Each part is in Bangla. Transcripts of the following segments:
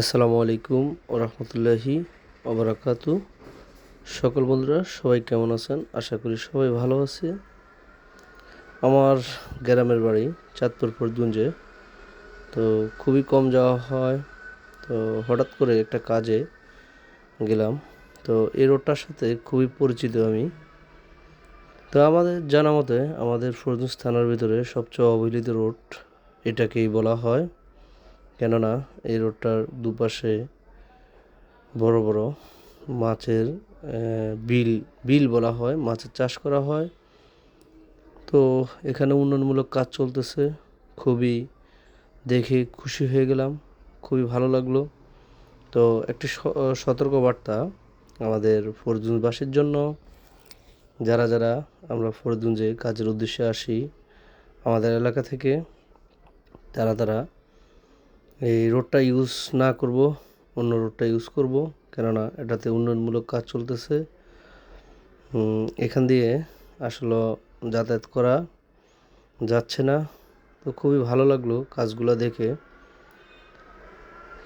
আসসালামু আলাইকুম ও রহমতুল্লাহি ওবরাকাতু সকল বন্ধুরা, সবাই কেমন আছেন? আশা করি সবাই ভালো আছে। আমার গ্রামের বাড়ি চাঁদপুর ফরদুঞ্জে তো খুবই কম যাওয়া হয়। তো হঠাৎ করে একটা কাজে গেলাম। তো এই রোডটার সাথে খুবই পরিচিত আমি। তো আমাদের জানা মতে আমাদের ফরদুঞ্জ থানার ভিতরে সবচেয়ে অবহেলিত রোড এটাকেই বলা হয়। কেননা এই রোডটার দুপাশে বড় বড় মাছের বিল বিল বলা হয়, মাছের চাষ করা হয়। তো এখানে উন্নয়নমূলক কাজ চলতেছে। খুবই দেখে খুশি হয়ে গেলাম। খুবই ভালো লাগল। তো একটি সতর্কবার্তা আমাদের ফরজুনবাসীর জন্য। যারা যারা আমরা ফরজুনজে কাজের উদ্দেশ্যে আসি আমাদের এলাকা থেকে, তারা তারা এই রোডটা ইউজ না করব, অন্য রোডটা ইউজ করব, কেননা এটাতে উন্নয়নমূলক কাজ চলতেছে। এখান দিয়ে আসলে যাতায়াত করা যাচ্ছে না। তো খুবই ভালো লাগল কাজগুলো দেখে।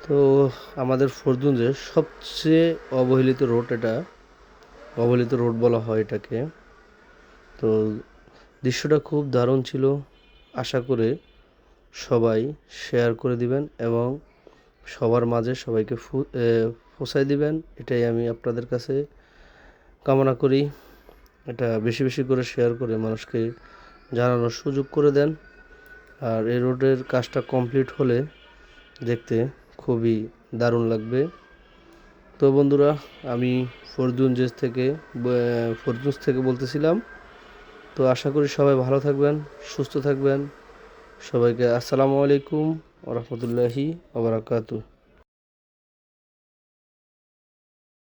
তো আমাদের ফরদুঞ্জের সবচেয়ে অবহেলিত রোড এটা, অবহেলিত রোড বলা হয় এটাকে। তো দৃশ্যটা খুব দারুণ ছিল। আশা করে সবাই শেয়ার করে দিবেন এবং সবার মাঝে সবাইকে এ, দিবেন। এটাই আমি আপনাদের কাছে কামনা করি। এটা বেশি বেশি করে শেয়ার করে মানুষকে জানানোর সুযোগ করে দেন। আর এই রোডের কাজটা কমপ্লিট হলে দেখতে খুবই দারুণ লাগবে। তো বন্ধুরা আমি ফরজুনজেস থেকে ব- থেকে বলতেছিলাম। তো আশা করি সবাই ভালো থাকবেন সুস্থ থাকবেন। সবাইকে আসসালামু আলাইকুম ওরহমতুল্লাহি ওবরাকাতু